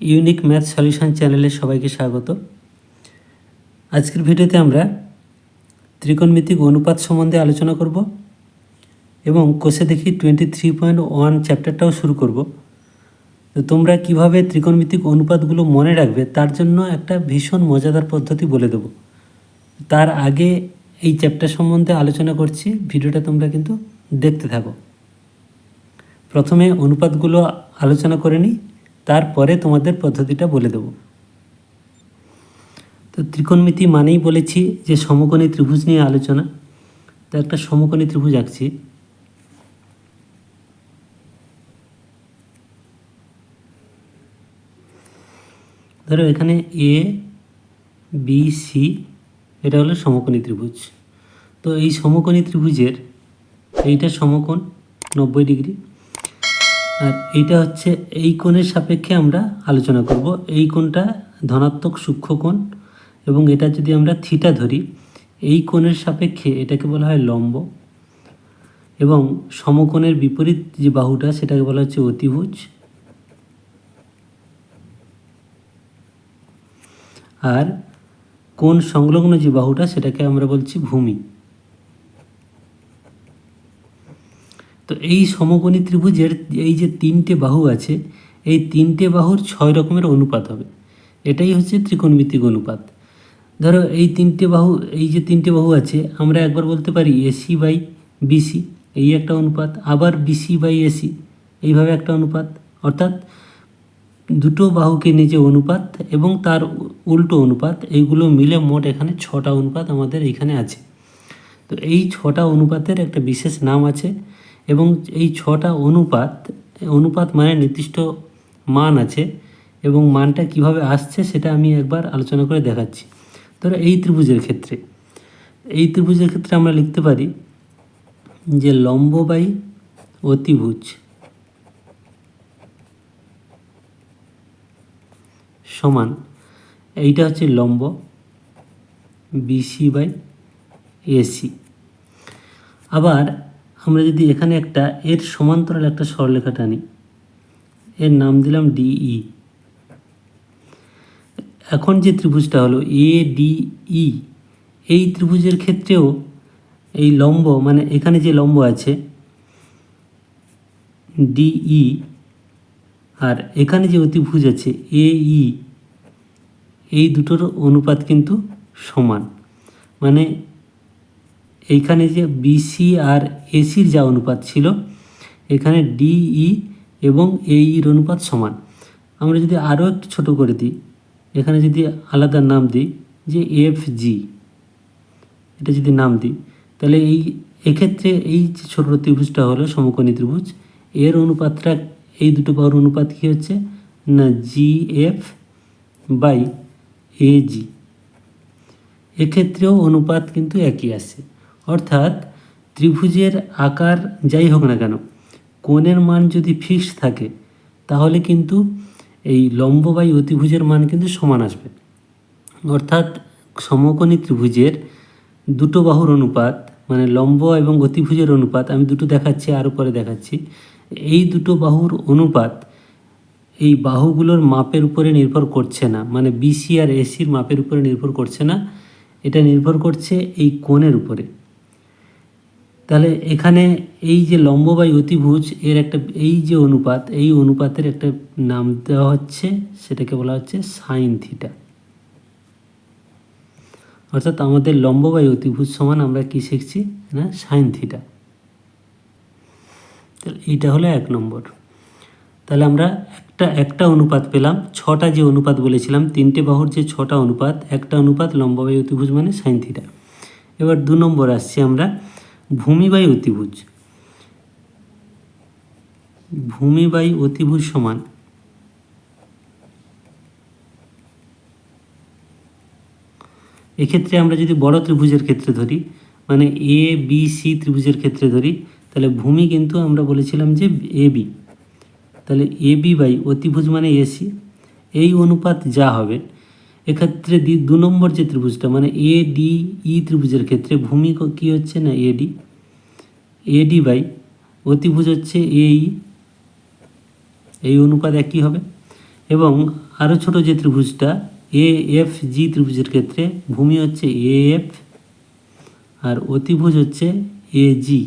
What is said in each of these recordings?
Unique math solution চ্যানেলে সবাইকে স্বাগত। আজকের ভিডিওতে আমরা ত্রিকোণমিতিক অনুপাত সম্বন্ধে আলোচনা করব এবং কোষে দেখি টোয়েন্টি থ্রি পয়েন্ট ওয়ান চ্যাপ্টারটাও শুরু করব। তো তোমরা কীভাবে ত্রিকোণমিতিক অনুপাতগুলো মনে রাখবে তার জন্য একটা ভীষণ মজাদার পদ্ধতি বলে দেবো। তার আগে এই চ্যাপ্টার সম্বন্ধে আলোচনা করছি, ভিডিওটা তোমরা কিন্তু দেখতে থাকো। প্রথমে অনুপাতগুলো আলোচনা করে নিই। তারপরে তোমাদের পদ্ধতিটা বলে দেব। তো ত্রিকোণমিতি মানেই বলেছি যে সমকোণী ত্রিভুজ নিয়ে আলোচনা। তো একটা সমকোণী ত্রিভুজ আঁকছি। ধরো এখানে এ বি সি এটা হলো সমকোণী ত্রিভুজ। তো এই সমকোণী ত্রিভুজের এইটা সমকোণ নব্বই ডিগ্রি। আর এটা হচ্ছে এই কোণের সাপেক্ষে আমরা আলোচনা করব। এই কোণটা ধনাত্মক সূক্ষ্ম কোণ এবং এটা যদি আমরা থিটা ধরি, এই কোণের সাপেক্ষে এটাকে বলা হয় লম্ব এবং সমকোণের বিপরীত যে বাহুটা, সেটাকে বলা হচ্ছে অতিভুজ। আর কোণ সংলগ্ন যে বাহুটা, সেটাকে আমরা বলছি ভূমি। তো এই সমকোণী ত্রিভুজের এই যে তিনটে বাহু আছে, এই তিনটে বাহুর ছয় রকমের অনুপাত হবে। এটাই হচ্ছে ত্রিকোণমিতিক অনুপাত। ধরো এই তিনটে বাহু, এই যে তিনটে বাহু আছে, আমরা একবার বলতে পারি এসি বাই বিসি এই একটা অনুপাত, আবার বিসি বাই এসি এইভাবে একটা অনুপাত। অর্থাৎ দুটো বাহুকে নিজে অনুপাত এবং তার উল্টো অনুপাত, এইগুলো মিলে মোট এখানে ছটা অনুপাত আমাদের এখানে আছে। তো এই ছটা অনুপাতের একটা বিশেষ নাম আছে এবং এই ছটা অনুপাত অনুপাত মানে নির্দিষ্ট মান আছে এবং মানটা কীভাবে আসছে সেটা আমি একবার আলোচনা করে দেখাচ্ছি। ধরো এই ত্রিভুজের ক্ষেত্রে, এই ত্রিভুজের ক্ষেত্রে আমরা লিখতে পারি যে লম্ব বাই অতিভুজ সমান এইটা হচ্ছে লম্ব বিসি বাই এসি আবার আমরা যদি এখানে একটা এর সমান্তরাল একটা সরলরেখা টানি, এর নাম দিলাম ডিই এখন যে ত্রিভুজটা হলো এ ডিই এই ত্রিভুজের ক্ষেত্রেও এই লম্ব মানে এখানে যে লম্ব আছে ডিই আর এখানে যে অতিভুজ আছে এই এই দুটোর অনুপাত কিন্তু সমান। মানে এইখানে যে বিসি আর এসির যা অনুপাত ছিল, এখানে ডিই এবং এইর অনুপাত সমান। আমরা যদি আরও একটু ছোটো করে দিই, এখানে যদি আলাদা নাম দিই, যে এফ জি এটা যদি নাম দিই, তাহলে এই, এক্ষেত্রে এই যে ছোটো ত্রিভুজটা হলো সমকোণী ত্রিভুজ, এর অনুপাতটা, এই দুটো পাওয়ার অনুপাত কী হচ্ছে? না জি এফ বাই এ জি এক্ষেত্রেও অনুপাত কিন্তু একই আসে অর্থাৎ ত্রিভুজের আকার যাই হোক না কেন, কোণের মান যদি ফিক্সড থাকে, তাহলে কিন্তু এই লম্ব বাই অতিভুজের মান কিন্তু সমান আসবে। অর্থাৎ সমকোণী ত্রিভুজের দুটো বাহুর অনুপাত মানে লম্ব এবং অতিভুজের অনুপাত, আমি দুটো দেখাচ্ছি, আরও পরে দেখাচ্ছি, এই দুটো বাহুর অনুপাত এই বাহুগুলোর মাপের উপরে নির্ভর করছে না মানে বিসি আর এসির মাপের উপরে নির্ভর করছে না, এটা নির্ভর করছে এই কোণের উপরে। তাহলে এখানে এই যে লম্ব বাই অতিভুজ, এর একটা এই যে অনুপাত, এই অনুপাতের একটা নাম দেওয়া হচ্ছে, সেটাকে বলা হচ্ছে সাইন থিটা। অর্থাৎ আমাদের লম্ব বাই অতিভুজ সমান আমরা কি শিখছি? না, সাইন থিটা। তাহলে এইটা হলো এক নম্বর। তাহলে আমরা একটা একটা অনুপাত পেলাম, ছটা যে অনুপাত বলেছিলাম, তিনটে বাহুর যে ছটা অনুপাত, একটা অনুপাত লম্ব বাই অতিভুজ মানে সাইন থিটা। এবার দু নম্বর আসছি আমরা। ভূমি বাই অতিভুজ। ভূমি বাই অতিভুজ সমান এক্ষেত্রে আমরা যদি বড় ত্রিভুজের ক্ষেত্রে ধরি মানে এ বি সি ত্রিভুজের ক্ষেত্রে ধরি, তাহলে ভূমি কিন্তু আমরা বলেছিলাম যে এ বি তাহলে এ বি বাই অতিভুজ মানে এসি এই অনুপাত যা হবে এক্ষেত্রে দি দু নম্বর যে ত্রিভুজটা মানে এ ডি ই ত্রিভুজের ক্ষেত্রে ভূমি কী হচ্ছে না এডি এডি বাই অতিভুজ হচ্ছে এই এই অনুপাত একই হবে। এবং আরও ছোট যে ত্রিভুজটা এ এফ জি ত্রিভুজের ক্ষেত্রে ভূমি হচ্ছে এ এফ আর অতিভুজ হচ্ছে এ জি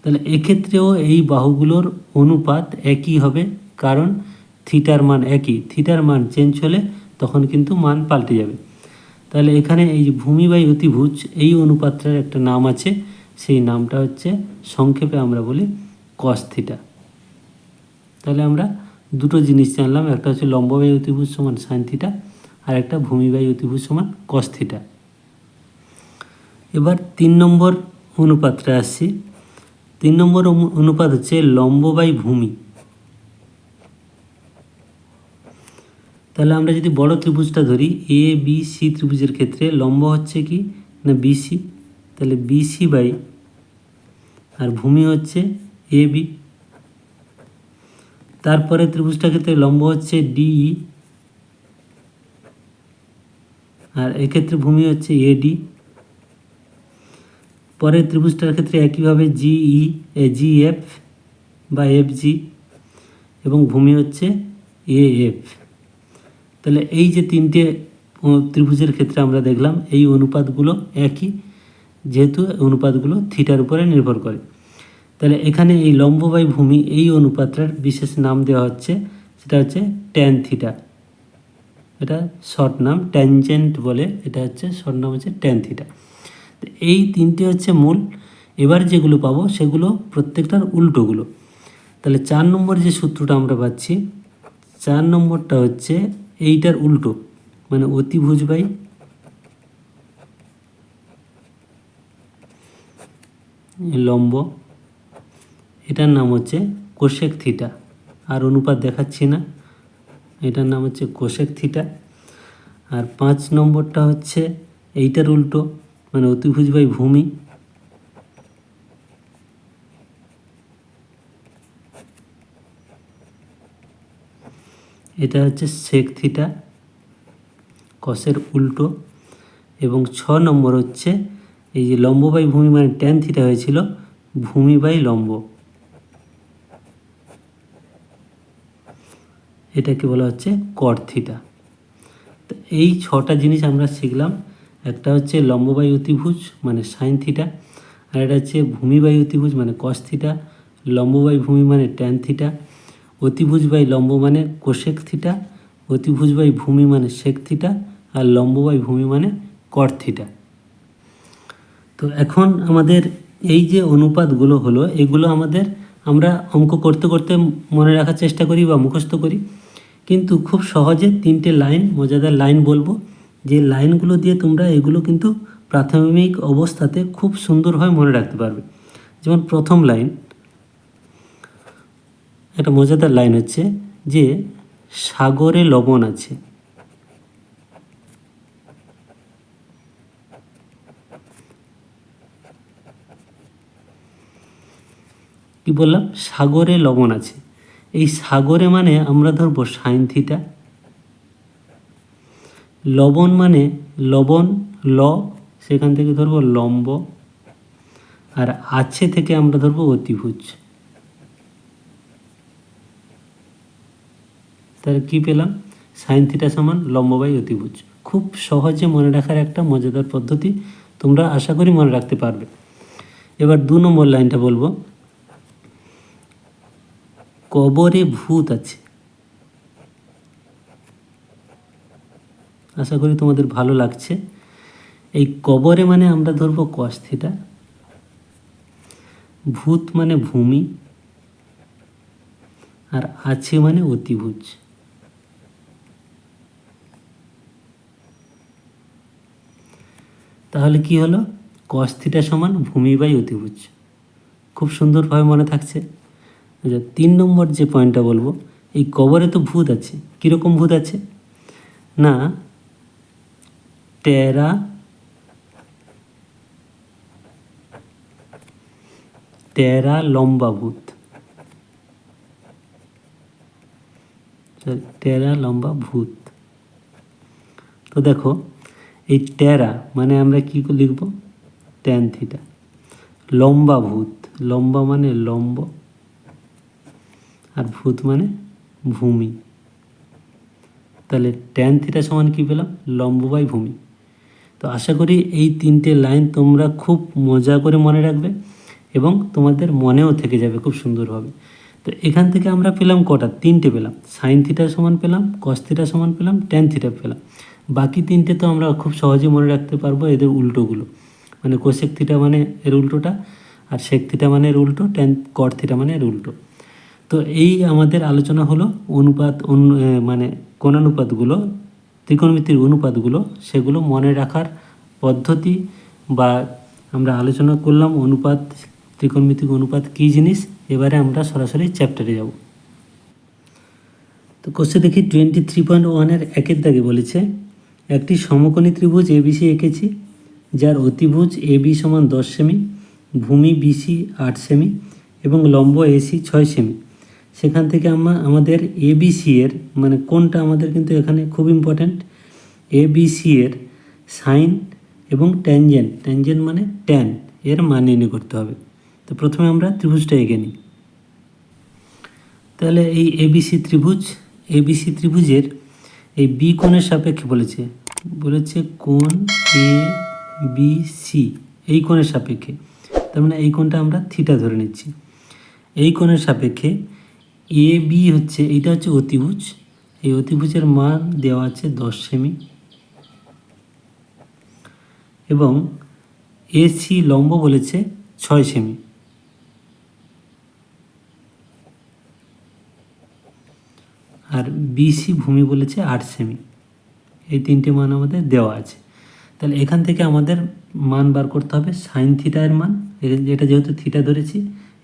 তাহলে এক্ষেত্রেও এই বাহুগুলোর অনুপাত একই হবে, কারণ থিটার মান একই। থিটার মান চেঞ্জ হলে তখন কিন্তু মান পাল্টে যাবে। তাহলে এখানে এই যে ভূমি বাই অতিভুজ, এই অনুপাতটার একটা নাম আছে, সেই নামটা হচ্ছে সংক্ষেপে আমরা বলি কস্থিটা তাহলে আমরা দুটো জিনিস জানলাম, একটা হচ্ছে লম্ব বাই অতিভুজ সমান সাইন থিটা আর একটা ভূমি বাই অতিভুজ সমান কস্থিটা এবার তিন নম্বর অনুপাতটা আসছি। তিন নম্বর অনু- অনুপাত হচ্ছে লম্ব ভূমি। তাহলে আমরা যদি বড় ত্রিভুজটা ধরি এ বি সি ত্রিভুজের ক্ষেত্রে লম্ব হচ্ছে কি? না বিসি তাহলে বিসি বাই, আর ভূমি হচ্ছে এ বি তারপরে ত্রিভুজটার ক্ষেত্রে লম্ব হচ্ছে ডিই আর এক্ষেত্রে ভূমি হচ্ছে এডি পরের ত্রিভুজটার ক্ষেত্রে একইভাবে জিই জি এফ বা এফ জি এবং ভূমি হচ্ছে এ এফ তাহলে এই যে তিনটে ত্রিভুজের ক্ষেত্রে আমরা দেখলাম এই অনুপাতগুলো একই, যেহেতু অনুপাতগুলো থিটার উপরে নির্ভর করে। তাহলে এখানে এই লম্ব বাই ভূমি এই অনুপাতটার বিশেষ নাম দেওয়া হচ্ছে, সেটা হচ্ছে ট্যান থিটা এটা শর্ট নাম ট্যানজেন্ট বলে, এটা হচ্ছে শর্ট নাম হচ্ছে ট্যান থিটা তো এই তিনটে হচ্ছে মূল। এবার যেগুলো পাবো, সেগুলো প্রত্যেকটার উল্টোগুলো। তাহলে চার নম্বর যে সূত্রটা আমরা পাচ্ছি, চার নম্বরটা হচ্ছে এইটার উল্টো মানে অতিভুজ বাই লম্ব। এটার নাম হচ্ছে কোশেক থিটা। আর অনুপাত দেখাচ্ছি না। এটার নাম হচ্ছে কোশেক থিটা। আর পাঁচ নম্বরটা হচ্ছে এইটার উল্টো মানে অতিভুজ বাই ভূমি। এটা হচ্ছে সেক থিটা কসের উল্টো, এবং ছ নম্বর হচ্ছে এই যে লম্ব বাই ভূমি মানে ট্যান থিটা হয়েছিল, ভূমি বাই লম্ব। এটাকে বলা হচ্ছে কর থিটা তো এই ছটা জিনিস আমরা শিখলাম। একটা হচ্ছে লম্ব বাই অতিভুজ মানে সাইন থিটা আর এটা হচ্ছে ভূমি বাই অতিভুজ মানে কস থিটা লম্ব বাই ভূমি মানে ট্যান থিটা অতিভুজ বাই লম্ব মানে কোশেক থিটা, অতিভুজ বাই ভূমি মানে সেক থিটা, আর লম্ব বাই ভূমি মানে কর থিটা। তো এখন আমাদের এই যে অনুপাতগুলো হলো, এগুলো আমাদের আমরা অঙ্ক করতে করতে মনে রাখার চেষ্টা করি বা মুখস্থ করি। কিন্তু খুব সহজে তিনটে লাইন, মজাদার লাইন বলব। যে লাইনগুলো দিয়ে তোমরা এগুলো কিন্তু প্রাথমিক অবস্থাতে খুব সুন্দরভাবে মনে রাখতে পারবে। যেমন প্রথম লাইন একটা মজাদার লাইন হচ্ছে যে সাগরে লবণ আছে। কি বললাম? সাগরে লবণ আছে। এই সাগরে মানে আমরা ধরবো সাইন থিটা। লবণ মানে লবণ, ল, সেখান থেকে ধরবো লম্ব। আর আছে থেকে আমরা ধরবো অতিভুজ। তাহলে কি পেলাম? সাইন থিটা সমান লম্ব বাই অতিভুজ। খুব সহজে মনে রাখার একটা মজাদার পদ্ধতি তোমরা আশা করি মনে রাখতে পারবে। এবার দু নম্বর লাইনটা বলব। কবরে ভূত আছে। আশা করি তোমাদের ভালো লাগছে। এই কবরে মানে আমরা ধরবো কস্থিটা ভূত মানে ভূমি। আর আছে মানে অতিভুজ। তাহলে কি হলো? কস থিটা সমান ভূমি বাই অতিভুজ। খুব সুন্দরভাবে মনে থাকছে। আচ্ছা তিন নম্বর যে পয়েন্টটা বলব, এই কবরে তো ভূত আছে। কীরকম ভূত আছে? না, টেরা টেরা লম্বা ভূত। টেরা লম্বা ভূত। তো দেখো এই টেরা মানে আমরা কি লিখব? ট্যান থিটা লম্বা ভূত। লম্বা মানে লম্ব। আর ভূত মানে ভূমি। তাহলে ট্যান থিটা সমান কী পেলাম? লম্ব বাই ভূমি। তো আশা করি এই তিনটে লাইন তোমরা খুব মজা করে মনে রাখবে এবং তোমাদের মনেও থেকে যাবে, খুব সুন্দরভাবে তো এখান থেকে আমরা পেলাম কটা? তিনটে পেলাম। সাইন থিটা সমান পেলাম কস থিটা সমান পেলাম ট্যান থিটা পেলাম। বাকি তিনটে তো আমরা খুব সহজে মনে রাখতে পারব এদের উল্টোগুলো। মানে কোশেক থিটা মানে এর উল্টোটা আর শেক থিটা মানে এর উল্টো ট্যান কট থিটা মানে এর উল্টো। তো এই আমাদের আলোচনা হলো অনুপাত অনু মানে কোনানুপাতগুলো ত্রিকোণমিতির অনুপাতগুলো, সেগুলো মনে রাখার পদ্ধতি বা আমরা আলোচনা করলাম অনুপাত, ত্রিকোণমিতিক অনুপাত কী জিনিস, এবারে আমরা সরাসরি চ্যাপ্টারে যাব। তো কোশ্চে দেখি টোয়েন্টি থ্রি পয়েন্ট ওয়ানের একের দাগে বলেছে একটি সমকোণী ত্রিভুজ এবিসি এঁকেছি, যার অতিভুজ এবি সমান দশ সেমি, ভূমি বিসি আট সেমি এবং লম্ব এসি ছয় সেমি। সেখান থেকে আমরা আমাদের এবিসি এর মানে কোনটা আমাদের কিন্তু এখানে খুব ইম্পর্ট্যান্ট এবিসি এর সাইন এবং ট্যানজেন্ট। ট্যানজেন্ট মানে ট্যান, এর মান নির্ণয় করতে হবে। তো প্রথমে আমরা ত্রিভুজটা এঁকে নিই। তাহলে এই এবিসি ত্রিভুজ এবিসি ত্রিভুজের এই বি কোণের সাপেক্ষে বলেছে বলেছে কোণ এ, বি, সি। এই কোণের সাপেক্ষে। তার মানে এই কোণটা আমরা থিটা ধরে নিচ্ছি। এই কোণের সাপেক্ষে এ, বি হচ্ছে, এইটা হচ্ছে অতিভুজ। এই অতিভুজের মান দেওয়া আছে দশ সেমি। এবং এসি লম্ব বলেছে ছয় সেমি। আর বিসি ভূমি বলেছে আট সেমি। এই তিনটি মান আমাদের দেওয়া আছে। তাহলে এখান থেকে আমাদের মান বার করতে হবে সাইন থিটার মান, এটা যেহেতু থিটা ধরেছি,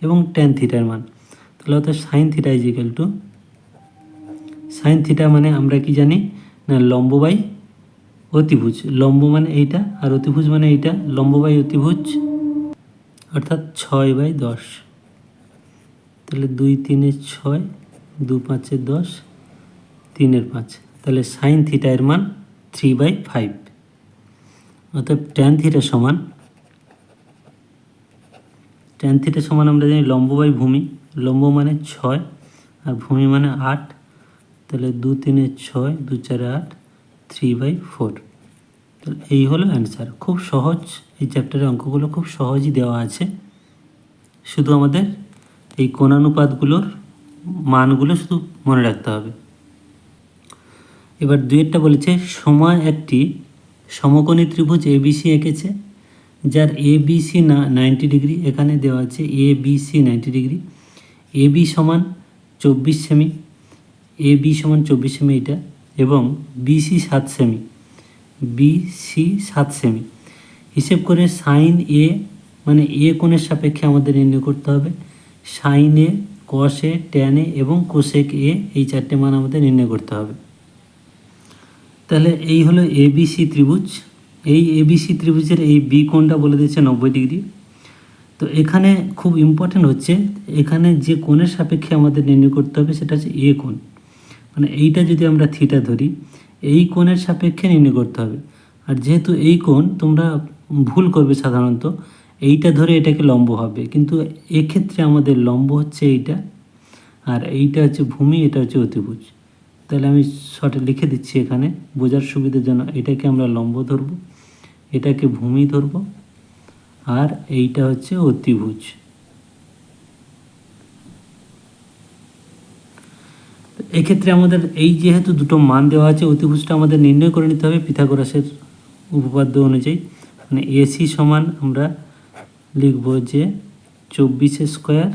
এবং ট্যান থিটার মান। তাহলে অর্থাৎ sine theta is equal to sine theta মানে আমরা কি জানি? না, লম্ব বাই অতিভুজ। লম্ব মানে এইটা, আর অতিভুজ মানে এইটা, লম্ব বাই অতিভুজ, অর্থাৎ ছয় বাই দশ। তাহলে দুই তিনের ছয় দু পাঁচের দশ, তিনের পাঁচ। তাহলে সাইন থিটা এর মান থ্রি বাই ফাইভ অর্থাৎ ট্যান থিটা সমান ট্যান থিটা সমান আমরা জানি লম্ব বাই ভূমি। লম্ব মানে ছয়, আর ভূমি মানে আট। তাহলে দু তিনে ছয়, দু চারে আট থ্রি বাই ফোর তাহলে এই হলো অ্যান্সার খুব সহজ, এই চ্যাপ্টারের অঙ্কগুলো খুব সহজই দেওয়া আছে। শুধু আমাদের এই কোণানুপাতগুলোর মানগুলো শুধু মনে রাখতে হবে। এবার দুয়েরটা বলেছে, সময় একটি সমকোণী ত্রিভুজ এবিসি এঁকেছে, যার এ বিসি না নাইনটি ডিগ্রি এখানে দেওয়া আছে A BC ninety degree A B সমান চব্বিশ সেমি এ বি সমান চব্বিশ সেমি এটা, এবং বিসি সাত সেমি বিসি সাত সেমি হিসেব করে সাইন এ মানে এ কোণের সাপেক্ষে আমাদের নির্ণয় করতে হবে। সাইন এ কসে ট্যানে এবং কোসেক এ এই চারটে মান আমাদের নির্ণয় করতে হবে। তাহলে এই হলো এবিসি ত্রিভুজ। এই এবিসি ত্রিভুজের এই বি কোণটা বলে দিয়েছে নব্বই ডিগ্রি। তো এখানে খুব ইম্পর্টেন্ট হচ্ছে, এখানে যে কোণের সাপেক্ষে আমাদের নির্ণয় করতে হবে সেটা হচ্ছে এ কোণ। মানে এইটা যদি আমরা থিটা ধরি, এই কোণের সাপেক্ষে নির্ণয় করতে হবে। আর যেহেতু এই কোণ, তোমরা ভুল করবে সাধারণত, এইটা ধরে এটাকে লম্ব হবে। কিন্তু এক্ষেত্রে আমাদের লম্ব হচ্ছে এইটা, আর এইটা হচ্ছে ভূমি, এটা হচ্ছে অতিভুজ। তাহলে আমি শর্টে লিখে দিচ্ছি এখানে, বোঝার সুবিধার জন্য এটাকে আমরা লম্ব ধরবো, এটাকে ভূমি ধরবো, আর এইটা হচ্ছে অতিভুজ। এক্ষেত্রে আমাদের এই যেহেতু দুটো মান দেওয়া আছে, অতিভুজটা আমাদের নির্ণয় করে নিতে হবে পিথাগোরাসের উপপাদ্য অনুযায়ী। মানে এসি সমান আমরা লিখব যে চব্বিশে স্কোয়ার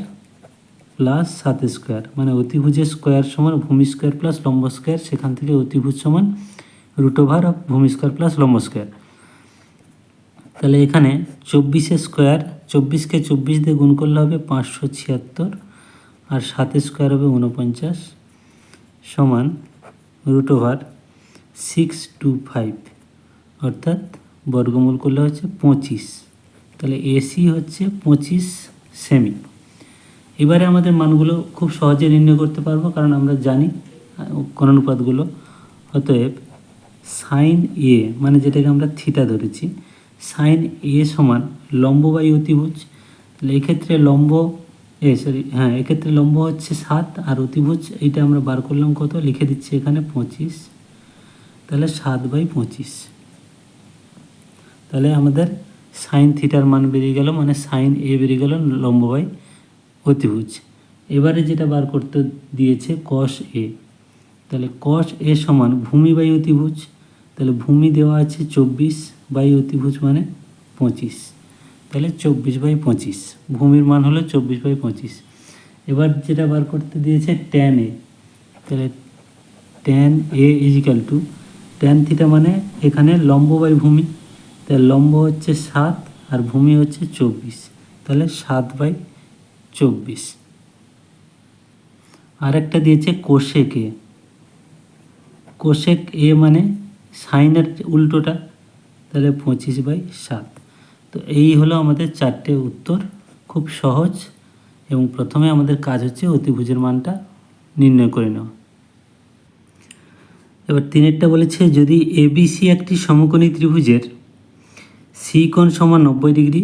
প্লাস সাত স্কোয়ার মানে অতিভুজের স্কোয়ার সমান ভূমি স্কোয়ার প্লাস লম্ব স্কোয়ার সেখান থেকে অতিভুজ সমান রুট ওভার অফ ভূমি স্কোয়ার প্লাস লম্ব স্কোয়ার তাহলে এখানে চব্বিশে স্কোয়ার চব্বিশকে চব্বিশ দিয়ে গুণ করলে হবে পাঁচশো ছিয়াত্তর, আর সাত স্কোয়ার হবে উনপঞ্চাশ সমান root over six two five অর্থাৎ বর্গমূল করলে হচ্ছে পঁচিশ। তাহলে এসি হচ্ছে পঁচিশ সেমি এবারে আমাদের মানগুলো খুব সহজে নির্ণয় করতে পারব, কারণ আমরা জানি কোণানুপাতগুলো। অতএব সাইন এ মানে যেটাকে আমরা থিটা ধরেছি সাইন এ সমান লম্ব বাই অতিভুজ। তাহলে এক্ষেত্রে লম্ব, এ সরি হ্যাঁ এক্ষেত্রে লম্ব হচ্ছে সাত আর অতিভুজ, এইটা আমরা বার করলাম কত? লিখে দিচ্ছি এখানে পঁচিশ। তাহলে সাত বাই পঁচিশ। তাহলে আমাদের সাইন থিটার মান বেরিয়ে গেল মানে সাইন এ বেরিয়ে গেল লম্ব বাই অতিভুজ এবারে যেটা বার করতে দিয়েছে কস এ তাহলে কস এ সমান ভূমি বাই অতিভুজ। তাহলে ভূমি দেওয়া আছে চব্বিশ বাই অতিভুজ মানে পঁচিশ। তাহলে চব্বিশ বাই পঁচিশ। ভূমির মান হলো চব্বিশ বাই পঁচিশ। এবার যেটা বার করতে দিয়েছে ট্যান এ তাহলে tan A is equal to tan theta মানে এখানে লম্ব বাই ভূমি। তাহলে লম্ব হচ্ছে সাত আর ভূমি হচ্ছে চব্বিশ। তাহলে সাত বাই চব্বিশ। আরেকটা দিয়েছে কোশেক এ। কোশেক এ মানে সাইনের উল্টোটা, তাহলে পঁচিশ বাই সাত। তো এই হলো আমাদের চারটে উত্তর, খুব সহজ। এবং প্রথমে আমাদের কাজ হচ্ছে অতিভুজের মানটা নির্ণয় করে নেওয়া। এবার তিনেরটা বলেছে, যদি এবিসি একটি সমকোণী ত্রিভুজের সি কোণ সমান নব্বই ডিগ্রি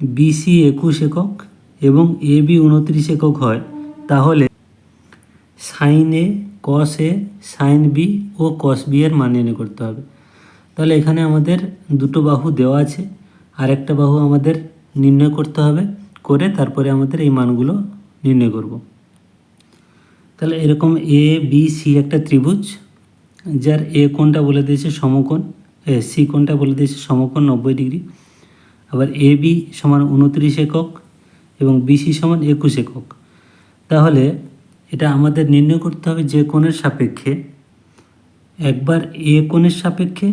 বিসি একুশ একক এবং এ বি উনত্রিশ একক হয়, তাহলে sine A cos A sine B O cos B এর মান নির্ণয় করতে হবে। তাহলে এখানে আমাদের দুটো বাহু দেওয়া আছে আর একটা বাহু আমাদের নির্ণয় করতে হবে, করে তারপরে আমাদের এই মানগুলো নির্ণয় করব। তাহলে এরকম এ বি সি একটা ত্রিভুজ, যার এ কোণটা বলে দিয়েছে সমকোণ সি কোণটা বলে দিয়েছে সমকোণ নব্বই ডিগ্রি, আবার এ বি সমান উনত্রিশ একক এবং বিসি সমান একুশ একক। তাহলে এটা আমাদের নির্ণয় করতে হবে যে কোণের সাপেক্ষে একবার এ কোণের সাপেক্ষে,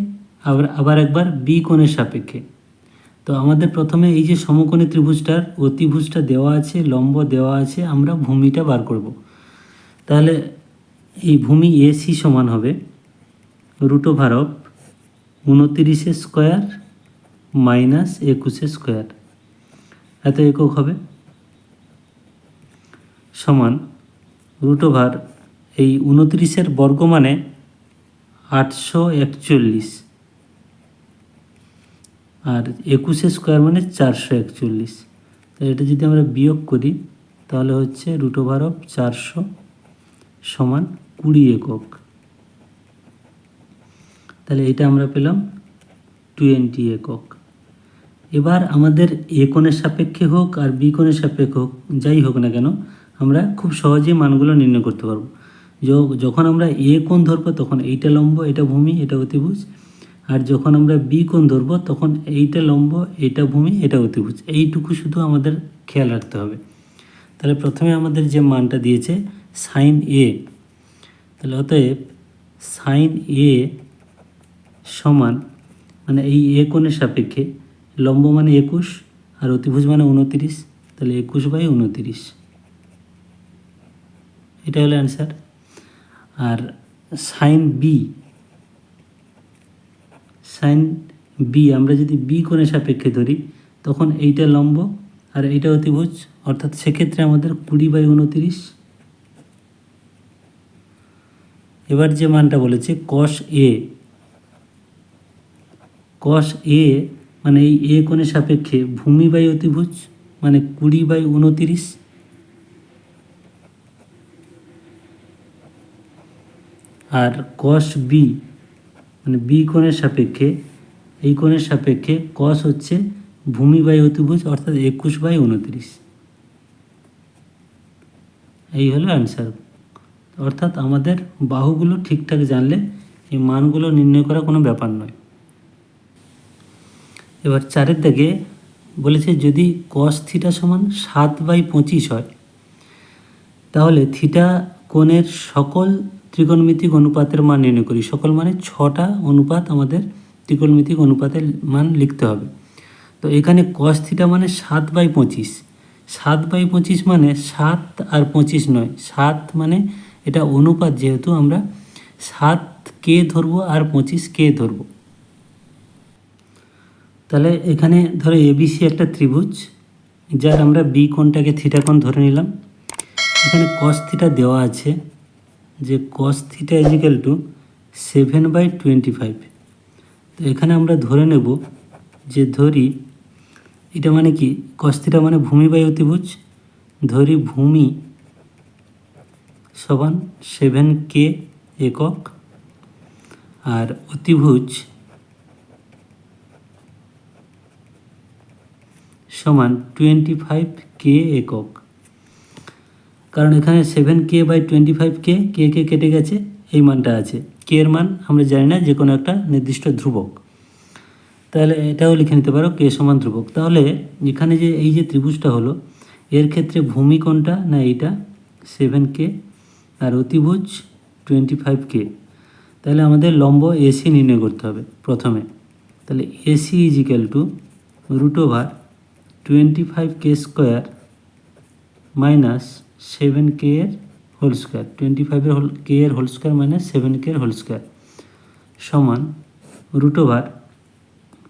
আবার আবার একবার বি কোণের সাপেক্ষে। তো আমাদের প্রথমে এই যে সমকোণী ত্রিভুজটার অতিভুজটা দেওয়া আছে, লম্ব দেওয়া আছে, আমরা ভূমিটা বার করব। তাহলে এই ভূমি এসি সমান হবে রুট ওভার অফ উনতিরিশে স্কোয়ার মাইনাস একুশে স্কোয়ার। এত একক হবে। সমান রুট ওভার এই উনত্রিশের বর্গ মানে আটশো একচল্লিশ। আর একুশে স্কোয়ার মানে চারশো একচল্লিশ। তো এটা যদি আমরা বিয়োগ করি, তাহলে হচ্ছে রুট ওভার অফ চারশো সমান কুড়ি একক। তাহলে এটা আমরা পেলাম টোয়েন্টি একক। এবার আমাদের এ কোণের সাপেক্ষে হোক আর বি কোণের সাপেক্ষে হোক, যাই হোক না কেন আমরা খুব সহজেই মানগুলো নির্ণয় করতে পারব। যখন আমরা এ কোণ ধরবো, তখন এইটা লম্ব, এটা ভূমি, এটা অতিভুজ। আর যখন আমরা বি কোণ ধরবো, তখন এইটা লম্ব, এটা ভূমি, এটা অতিভুজ। এইটুকু শুধু আমাদের খেয়াল রাখতে হবে। তাহলে প্রথমে আমাদের যে মানটা দিয়েছে, সাইন এ, তাহলে অতএব সাইন এ সমান মানে এই এ কোণের সাপেক্ষে লম্ব মানে একুশ, আর অতিভুজ মানে উনতিরিশ তাহলে একুশ বাই উনতিরিশ এটা হলো অ্যান্সার আর সাইন বি সাইন বি আমরা যদি বি কোণের সাপেক্ষে ধরি, তখন এইটা লম্ব আর এইটা অতিভুজ, অর্থাৎ সেক্ষেত্রে আমাদের কুড়ি বাই উনতিরিশ। এবার যে মানটা বলেছে কস এ কস এ মানে এই এ কোণের সাপেক্ষে ভূমি বাই অতিভুজ মানে কুড়ি বাই উনতিরিশ আর কস বি মানে বি কোণের সাপেক্ষে, এই কোণের সাপেক্ষে কস হচ্ছে ভূমি বাই অতিভুজ, অর্থাৎ একুশ বাই উনত্রিশ। এই হলো অ্যান্সার অর্থাৎ আমাদের বাহুগুলো ঠিকঠাক জানলে এই মানগুলো নির্ণয় করা কোনো ব্যাপার নয়। এবার চারের দিকে বলেছে যদি কস থিটা সমান সাত বাই পঁচিশ হয়, তাহলে থিটা কোণের সকল ত্রিকোণমিতিক অনুপাতের মান নির্ণয় করি। সকল মানে ছটা অনুপাত আমাদের ত্রিকোণমিতিক অনুপাতের মান লিখতে হবে। তো এখানে কস থিটা মানে সাত বাই পঁচিশ। সাত বাই পঁচিশ মানে সাত আর পঁচিশ নয়। সাত মানে এটা অনুপাত যেহেতু আমরা সাত কে ধরবো আর পঁচিশ কে ধরবো। তাহলে এখানে ধরো এবিসি একটা ত্রিভুজ, যার আমরা বি কোণটাকে থিটা কোণ ধরে নিলাম। এখানে কস থিটা দেওয়া আছে। যে cos theta is equal to seven by twenty five তো এখানে আমরা ধরে নেব যে ধরি, এটা মানে কি? কস থিটা মানে ভূমি বাই অতিভুজ। ধরি ভূমি সমান সেভেন কে একক। আর অতিভুজ সমান টোয়েন্টি ফাইভ কে একক। কারণ এখানে seven k by twenty five k k k k গেছে, এই মানটা আছে। কে এর মান আমরা জানি না, যে কোনো একটা নির্দিষ্ট ধ্রুবক। তাহলে এটাও লিখে নিতে পারো কে সমান ধ্রুবক। তাহলে এখানে যে এই যে ত্রিভুজটা হলো, এর ক্ষেত্রে ভূমি কোনটা না এইটা? সেভেন কে আর অতিভুজ টোয়েন্টি ফাইভ কে তাহলে আমাদের লম্ব এসি নির্ণয় করতে হবে প্রথমে। তাহলে AC is equal to root over twenty five k square minus seven k এর হোল স্কোয়ার টোয়েন্টি ফাইভের হোল, কে এর whole square minus seven k এর হোল স্কোয়ার, সমান রুট ওভার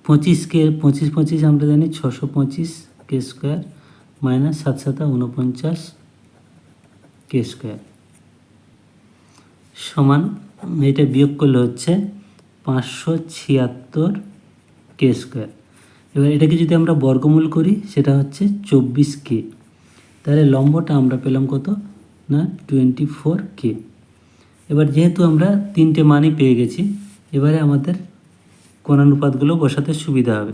পঁচিশ কে, পঁচিশ পঁচিশ আমরা জানি ছশো পঁচিশ কে স্কোয়ার মাইনাস সাত সাতা উনপঞ্চাশ কে স্কোয়ার, সমান এটা বিয়োগ করলে হচ্ছে পাঁচশো ছিয়াত্তর কে স্কোয়ার। এবার এটাকে যদি আমরা বর্গমূল করি, সেটা হচ্ছে চব্বিশ কে। তাহলে লম্বটা আমরা পেলাম কত? না টোয়েন্টি ফোর কে এবার যেহেতু আমরা তিনটে মানই পেয়ে গেছি, এবারে আমাদের কোণানুপাতগুলো বসাতে সুবিধা হবে।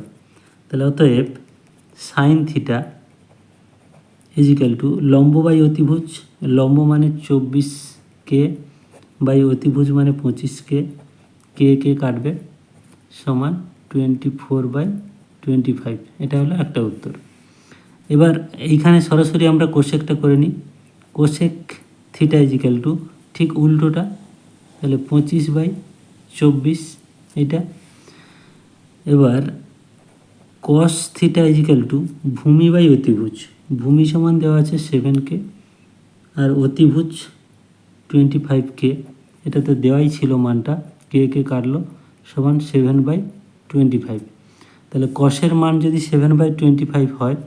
তাহলে অতএব sine theta is equal to লম্ব বাই অতিভুজ, লম্ব মানে চব্বিশ কে বাই অতিভুজ মানে পঁচিশ কে কে কে কাটবে সমান twenty four by twenty five এটা হলো একটা উত্তর। এবার এইখানে সরাসরি আমরা কোশেকটা করে নিই। কোশেক থিটা ইজিক্যাল টু ঠিক উল্টোটা, তাহলে পঁচিশ বাই চব্বিশ, এটা। এবার cos theta is equal to ভূমি বাই অতিভুজ, ভূমি সমান দেওয়া আছে সেভেন কে আর অতিভুজ টোয়েন্টি ফাইভ কে এটা তো দেওয়াই ছিল মানটা কে কে কাটলো, সমান সেভেন বাই টোয়েন্টি ফাইভ তাহলে কসের মান যদি সেভেন বাই টোয়েন্টি ফাইভ হয়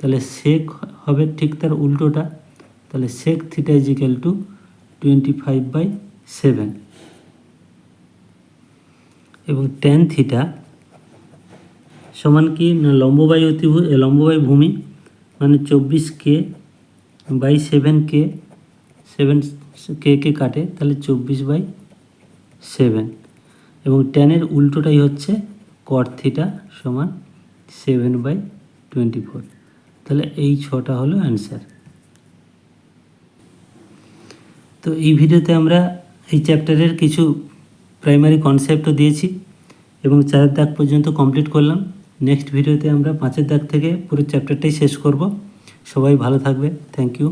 তাহলে সেক হবে ঠিক তার উল্টোটা তাহলে sec theta is equal to twenty five by seven এবং টেন থিটা সমান কি? না লম্ববাই অতিভু এ, লম্ববাই ভূমি মানে চব্বিশ k by seven k seven k k কাটে তাহলে চব্বিশ বাই সেভেন এবং টেনের উল্টোটাই হচ্ছে কট থিটা সমান সেভেন বাই টোয়েন্টি ফোর তাহলে এই ছটা হলো অ্যান্সার তো এই ভিডিওতে আমরা এই চ্যাপ্টারের কিছু প্রাইমারি কনসেপ্টও দিয়েছি এবং চারের দাগ পর্যন্ত কমপ্লিট করলাম। নেক্সট ভিডিওতে আমরা পাঁচের দাগ থেকে পুরো চ্যাপ্টারটাই শেষ করব। সবাই ভালো থাকবে। Thank you